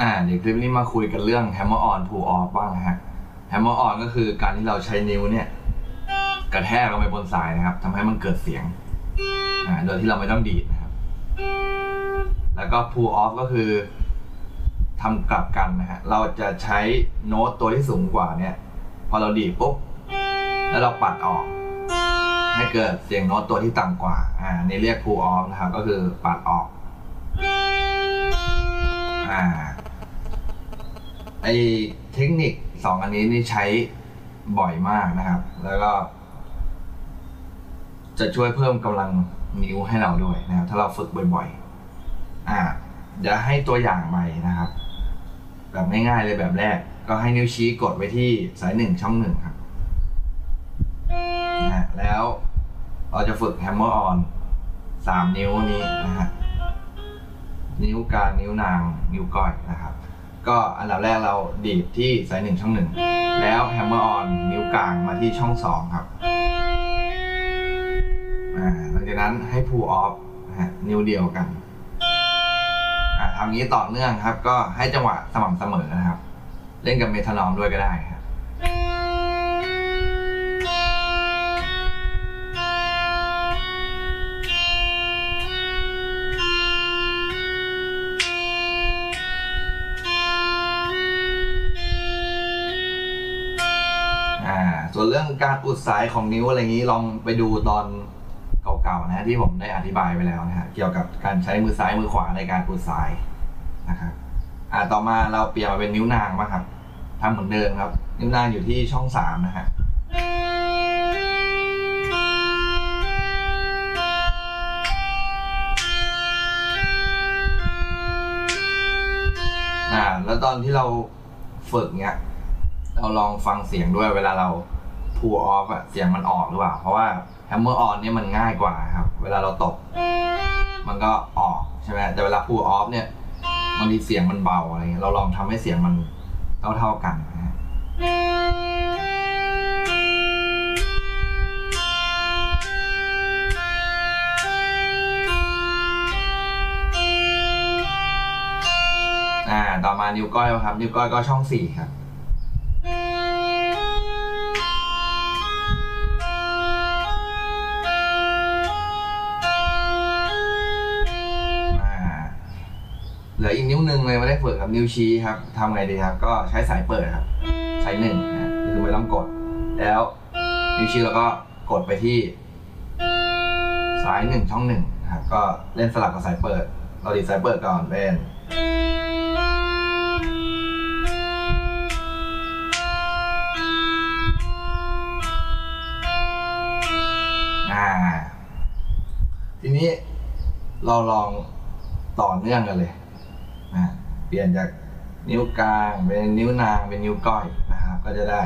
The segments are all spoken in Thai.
อ่าเดี๋ยวคลิปนี้มาคุยกันเรื่อง hammer on pull off บ้างนะฮะ hammer on ก็คือการที่เราใช้นิ้วเนี่ยกระแทกลงไปบนสายนะครับทำให้มันเกิดเสียงอ่าโดยที่เราไม่ต้องดีดนะครับ แล้วก็ pull off ก็คือทำกลับกันนะฮะ เราจะใช้โน้ตตัวที่สูงกว่าเนี่ย พอเราดีดปุ๊บ แล้วเราปัดออก ให้เกิดเสียงโน้ตตัวที่ต่ำกว่า อ่า นี่เรียก pull off นะครับ ก็คือปัดออก อ่า ไอเทคนิคสองอันนี้นี่ใช้บ่อยมากนะครับ แล้วก็ จะช่วยเพิ่มกำลังนิ้วให้เราด้วยนะครับ ถ้าเราฝึกบ่อยๆ อ่าเดี๋ยวให้ตัวอย่างใหม่นะครับ แบบง่ายๆเลยแบบแรก ก็ให้นิ้วชี้กดไว้ที่สายหนึ่งช่องหนึ่งครับนะฮะแล้วเราจะฝึก hammer on สามนิ้วนี้นะฮะนิ้วกลางนิ้วนางนิ้วก้อยนะครับ ก็อันดับแรกเราดีดที่สายหนึ่งช่องหนึ่งแล้วแฮมเมอร์ออนนิ้วกลางมาที่ช่องสองครับอ่าหลังจากนั้นให้พูออฟนะฮะนิ้วเดียวกันอ่าทำงี้ต่อเนื่องครับ ก็ให้จังหวะสม่ำเสมอนะครับ เล่นกับเมทานอมด้วยก็ได้ครับ ส่วนเรื่องการอุดสายของนิ้วอะไรอย่างนี้ลองไปดูตอนเก่าๆนะที่ผมได้อธิบายไปแล้วนะฮะเกี่ยวกับการใช้มือซ้ายมือขวาในการอุดสายนะครับอ่าต่อมาเราเปลี่ยนมาเป็นนิ้วนางมางครับทำเหมือนเดิมครับ นิ้วนางอยู่ที่ช่องสามนะฮะอ่าแล้วตอนที่เราฝึกเนี้ยเราลองฟังเสียงด้วยเวลาเรา pull off อะเสียงมันออกหรือเปล่า เพราะว่า hammer on เนี่ยมันง่ายกว่าครับ เวลาเราตบ มันก็ออกใช่ไหมแต่เวลา pull off เนี่ยบางทีเสียงมันเบาอะไรเงี้ยเราลองทำให้เสียงมันเท่าเท่ากันนะฮะอ่าต่อมานิ้วก้อยครับ นิ้วก้อยก็ช่องสี่ครับ เหลืออีกนิ้วหนึ่งเลยไม่ได้ฝึกครับนิ้วชี้ครับทำไงดีครับ ก็ใช้สายเปิดครับสายหนึ่งนะคือไม่ต้องกด แล้วนิ้วชี้เราก็กดไปที่สายหนึ่งช่องหนึ่งครับก็เล่นสลับกับสายเปิด เราดีดสายเปิดก่อนเป็นอ่าทีนี้เราลองต่อเนื่องกันเลย เปลี่ยนจากนิ้วกลางเป็นนิ้วนางเป็นนิ้วก้อยนะครับ ก็จะได้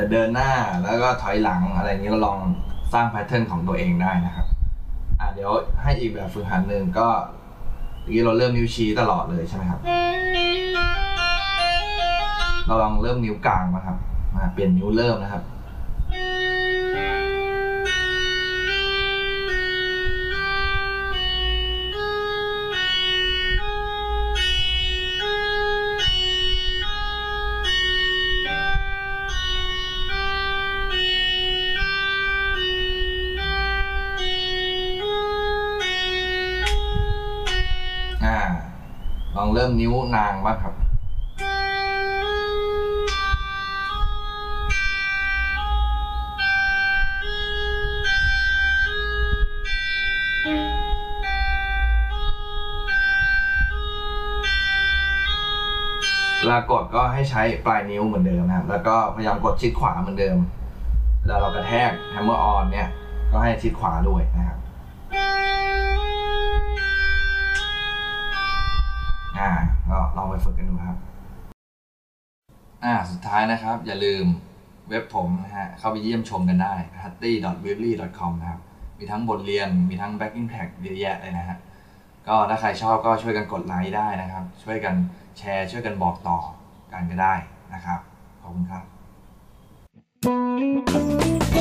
จจะเดินหน้าแล้วก็ถอยหลังอะไรอย่างนี้เราลองสร้างแพทเทิร์นของตัวเองได้นะครับ อะเดี๋ยวให้อีกแบบฝึกหัดหนึ่งก็เมื่อกี้เราเริ่มนิ้วชี้ตลอดเลยใช่ไหมครับ เราลองเริ่มนิ้วกลางมาครับมาเปลี่ยนนิ้วเริ่มนะครับ ริ่มนิ้วนางบ้างครับ เวลากดก็ให้ใช้ปลายนิ้วเหมือนเดิมนะครับ แล้วก็พยายามกดชิดขวาเหมือนเดิมเวลาเรากระแทก hammer on เนี่ย ก็ให้ชิดขวาด้วยนะครับ อ่าก็ลองไปฝึกกันดูครับ อ่าสุดท้ายนะครับ อย่าลืมเว็บผมนะฮะเข้าไปเยี่ยมชมกันได้ hatty.weebly.com นะครับ มีทั้งบทเรียนมีทั้ง backing track เยอะแยะเลยนะฮะก็ถ้าใครชอบก็ช่วยกันกดไลค์ได้นะครับ ช่วยกันแชร์ ช่วยกันบอกต่อกันก็ได้นะครับ ขอบคุณครับ